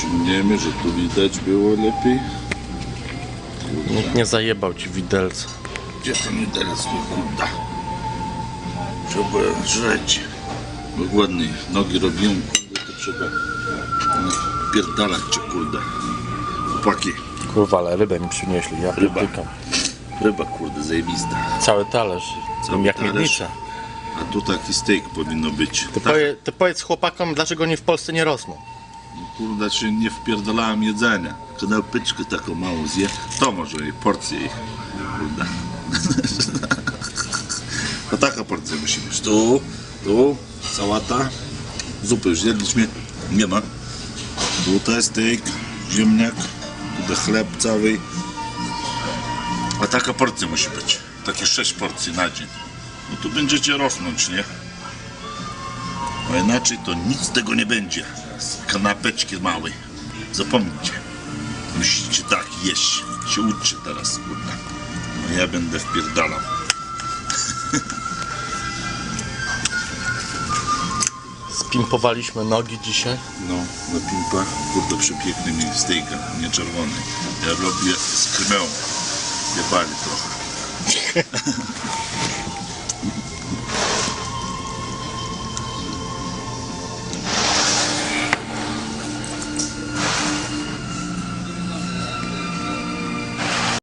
Przyciągniemy, że tu widać było lepiej. Nikt nie zajebał ci widelca. Gdzie ten widelec mój kurde? Trzeba żreć. Dokładnie. Nogi robią, kurde, to trzeba pierdalać cię, kurde. Chłopaki, Kurwa, ale rybę mi przynieśli, ja Ryba. ryba, kurde, zajebista. Cały talerz, Cały jak talerz. miednica. A tu taki steak powinno być. Ty, Tak, powie, ty powiedz chłopakom, dlaczego oni w Polsce nie rosną. Kurde, czy nie wpierdalałem jedzenia. Kanapeczkę taką małą zje, to może i porcję ich. Kurde. Taka porcja musi być. Tu, tu, sałata, zupy już jedliśmy, nie ma. Tutaj steak, ziemniak, tutaj chleb cały. A taka porcja musi być. Takie sześć porcji na dzień. No tu będziecie rosnąć, nie? A inaczej to nic z tego nie będzie. Kanapeczki małej. Zapomnijcie. Musicie tak jeść. Się uczcie teraz, kurde. No ja będę wpierdalał. Spimpowaliśmy nogi dzisiaj. No, na pimpach, kurde, przepiękny mi steaka, nie czerwony. Ja robię z krwią. Jebali trochę.